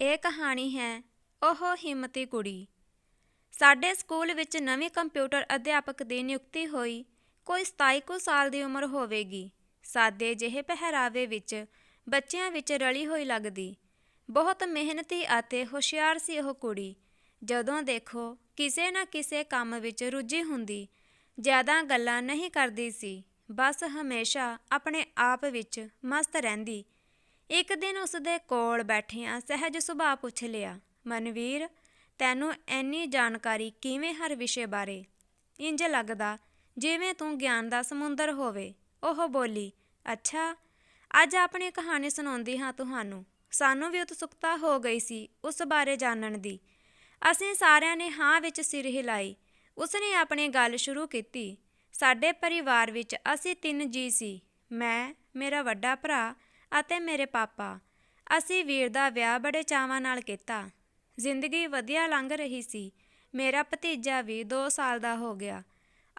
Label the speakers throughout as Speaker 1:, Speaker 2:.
Speaker 1: ਇਹ ਕਹਾਣੀ ਹੈ ਉਹ ਹਿੰਮਤੀ ਕੁੜੀ। ਸਾਡੇ ਸਕੂਲ ਵਿੱਚ ਨਵੇਂ ਕੰਪਿਊਟਰ ਅਧਿਆਪਕ ਦੀ ਨਿਯੁਕਤੀ ਹੋਈ, ਕੋਈ 27 ਕੁ ਸਾਲ ਦੀ ਉਮਰ ਹੋਵੇਗੀ। ਸਾਦੇ ਜਿਹੇ ਪਹਿਰਾਵੇ ਵਿੱਚ ਬੱਚਿਆਂ ਵਿੱਚ ਰਲੀ ਹੋਈ ਲੱਗਦੀ। ਬਹੁਤ ਮਿਹਨਤੀ ਅਤੇ ਹੁਸ਼ਿਆਰ ਸੀ ਉਹ ਕੁੜੀ। ਜਦੋਂ ਦੇਖੋ, ਕਿਸੇ ਨਾ ਕਿਸੇ ਕੰਮ ਵਿੱਚ ਰੁੱਝੀ ਹੁੰਦੀ। ਜ਼ਿਆਦਾ ਗੱਲਾਂ ਨਹੀਂ ਕਰਦੀ ਸੀ, ਬਸ ਹਮੇਸ਼ਾ ਆਪਣੇ ਆਪ ਵਿੱਚ ਮਸਤ ਰਹਿੰਦੀ। ਇੱਕ ਦਿਨ ਉਸ ਦੇ ਕੋਲ ਬੈਠਿਆਂ ਸਹਿਜ ਸੁਭਾਅ ਪੁੱਛ ਲਿਆ, ਮਨਵੀਰ, ਤੈਨੂੰ ਇੰਨੀ ਜਾਣਕਾਰੀ ਕਿਵੇਂ ਹਰ ਵਿਸ਼ੇ ਬਾਰੇ? ਇੰਜ ਲੱਗਦਾ ਜਿਵੇਂ ਤੂੰ ਗਿਆਨ ਦਾ ਸਮੁੰਦਰ ਹੋਵੇ। ਉਹ ਬੋਲੀ, ਅੱਛਾ, ਅੱਜ ਆਪਣੀ ਕਹਾਣੀ ਸੁਣਾਉਂਦੀ ਹਾਂ ਤੁਹਾਨੂੰ। ਸਾਨੂੰ ਵੀ ਉਤਸੁਕਤਾ ਹੋ ਗਈ ਸੀ ਉਸ ਬਾਰੇ ਜਾਣਨ ਦੀ। ਅਸੀਂ ਸਾਰਿਆਂ ਨੇ ਹਾਂ ਵਿੱਚ ਸਿਰ ਹਿਲਾਈ। ਉਸਨੇ ਆਪਣੀ ਗੱਲ ਸ਼ੁਰੂ ਕੀਤੀ। ਸਾਡੇ ਪਰਿਵਾਰ ਵਿੱਚ ਅਸੀਂ ਤਿੰਨ ਜੀ ਸੀ। ਮੈਂ, ਮੇਰਾ ਵੱਡਾ ਭਰਾ ਅਤੇ ਮੇਰੇ ਪਾਪਾ। ਅਸੀਂ ਵੀਰ ਦਾ ਵਿਆਹ ਬੜੇ ਚਾਵਾਂ ਨਾਲ ਕੀਤਾ। ਜ਼ਿੰਦਗੀ ਵਧੀਆ ਲੰਘ ਰਹੀ ਸੀ। ਮੇਰਾ ਭਤੀਜਾ ਵੀ 2 ਸਾਲ ਦਾ ਹੋ ਗਿਆ।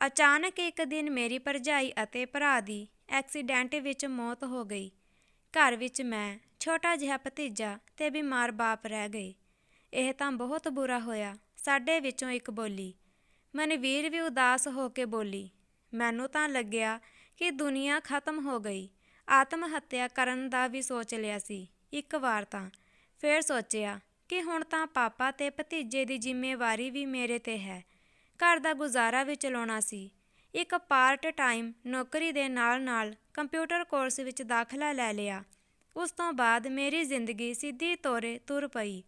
Speaker 1: ਅਚਾਨਕ ਇੱਕ ਦਿਨ ਮੇਰੀ ਭਰਜਾਈ ਅਤੇ ਭਰਾ ਦੀ ਐਕਸੀਡੈਂਟ ਵਿੱਚ ਮੌਤ ਹੋ ਗਈ। ਘਰ ਵਿੱਚ ਮੈਂ, ਛੋਟਾ ਜਿਹਾ ਭਤੀਜਾ ਤੇ ਬਿਮਾਰ ਬਾਪ ਰਹਿ ਗਏ। ਇਹ ਤਾਂ ਬਹੁਤ ਬੁਰਾ ਹੋਇਆ, ਸਾਡੇ ਵਿੱਚੋਂ ਇੱਕ ਬੋਲੀ। ਮਨਵੀਰ ਵੀ ਉਦਾਸ ਹੋ ਕੇ ਬੋਲੀ, ਮੈਨੂੰ ਤਾਂ ਲੱਗਿਆ ਕਿ ਦੁਨੀਆ ਖਤਮ ਹੋ ਗਈ। ਆਤਮ ਹੱਤਿਆ ਕਰਨ ਦਾ ਵੀ ਸੋਚ ਲਿਆ ਸੀ। ਇੱਕ ਵਾਰ ਤਾਂ ਫਿਰ ਸੋਚਿਆ ਕਿ ਹੁਣ ਤਾਂ ਪਾਪਾ ਤੇ ਭਤੀਜੇ ਦੀ ਜ਼ਿੰਮੇਵਾਰੀ ਵੀ ਮੇਰੇ ਤੇ ਹੈ। ਘਰ ਦਾ ਗੁਜ਼ਾਰਾ ਵੀ ਚਲਾਉਣਾ ਸੀ। ਇੱਕ ਪਾਰਟ ਟਾਈਮ ਨੌਕਰੀ ਦੇ ਨਾਲ-ਨਾਲ ਕੰਪਿਊਟਰ ਕੋਰਸ ਵਿੱਚ ਦਾਖਲਾ ਲੈ ਲਿਆ। ਉਸ ਤੋਂ ਬਾਅਦ ਮੇਰੀ ਜ਼ਿੰਦਗੀ ਸਿੱਧੀ ਤੋਰੇ ਤੁਰ ਪਈ।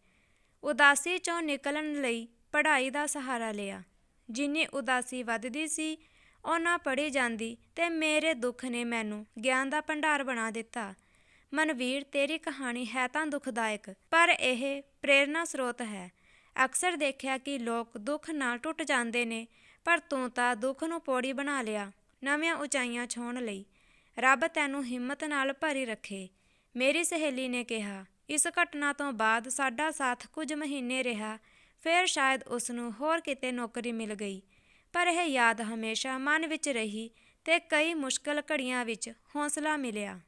Speaker 1: ਉਦਾਸੀ ਚੋਂ ਨਿਕਲਣ ਲਈ ਪੜ੍ਹਾਈ ਦਾ ਸਹਾਰਾ ਲਿਆ। ਜਿੰਨੀ ਉਦਾਸੀ ਵੱਧਦੀ ਸੀ ਉਹ ਨਾ ਪੜ੍ਹੀ ਜਾਂਦੀ ਤੇ ਮੇਰੇ ਦੁੱਖ ਨੇ ਮੈਨੂੰ ਗਿਆਨ ਦਾ ਭੰਡਾਰ ਬਣਾ ਦਿੱਤਾ। ਮਨਵੀਰ, ਤੇਰੀ ਕਹਾਣੀ ਹੈ ਤਾਂ ਦੁਖਦਾਇਕ, ਪਰ ਇਹ ਪ੍ਰੇਰਨਾ ਸਰੋਤ ਹੈ। ਅਕਸਰ ਦੇਖਿਆ ਕਿ ਲੋਕ ਦੁੱਖ ਨਾਲ ਟੁੱਟ ਜਾਂਦੇ ਨੇ, ਪਰ ਤੂੰ ਤਾਂ ਦੁੱਖ ਨੂੰ ਪੌੜੀ ਬਣਾ ਲਿਆ, ਨਵੀਆਂ ਉਚਾਈਆਂ ਛੋਣ ਲਈ। ਰੱਬ ਤੈਨੂੰ ਹਿੰਮਤ ਨਾਲ ਭਰੀ ਰੱਖੇ। ਮੇਰੀ ਸਹੇਲੀ ਨੇ ਕਿਹਾ, ਇਸ ਘਟਨਾ ਤੋਂ ਬਾਅਦ ਸਾਡਾ ਸਾਥ ਕੁਝ ਮਹੀਨੇ ਰਿਹਾ, ਫਿਰ ਸ਼ਾਇਦ ਉਸ ਨੂੰ ਹੋਰ ਕਿਤੇ ਨੌਕਰੀ ਮਿਲ ਗਈ। ਪਰ ਇਹ ਯਾਦ ਹਮੇਸ਼ਾ ਮਨ ਵਿੱਚ ਰਹੀ ਤੇ ਕਈ ਮੁਸ਼ਕਲ ਘੜੀਆਂ ਵਿੱਚ ਹੌਸਲਾ ਮਿਲਿਆ।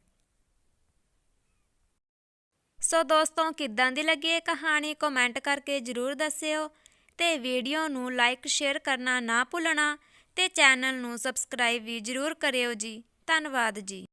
Speaker 1: ਸੋ ਦੋਸਤੋ, ਕਿੱਦਾਂ ਦੀ ਲੱਗੀ ਇਹ ਕਹਾਣੀ? ਕਮੈਂਟ ਕਰਕੇ ਜਰੂਰ ਦੱਸਿਓ ਤੇ ਵੀਡੀਓ ਨੂੰ ਲਾਈਕ ਸ਼ੇਅਰ ਕਰਨਾ ਨਾ ਭੁੱਲਣਾ ਤੇ ਚੈਨਲ ਨੂੰ ਸਬਸਕ੍ਰਾਈਬ ਵੀ ਜਰੂਰ ਕਰਿਓ ਜੀ। ਧੰਨਵਾਦ ਜੀ।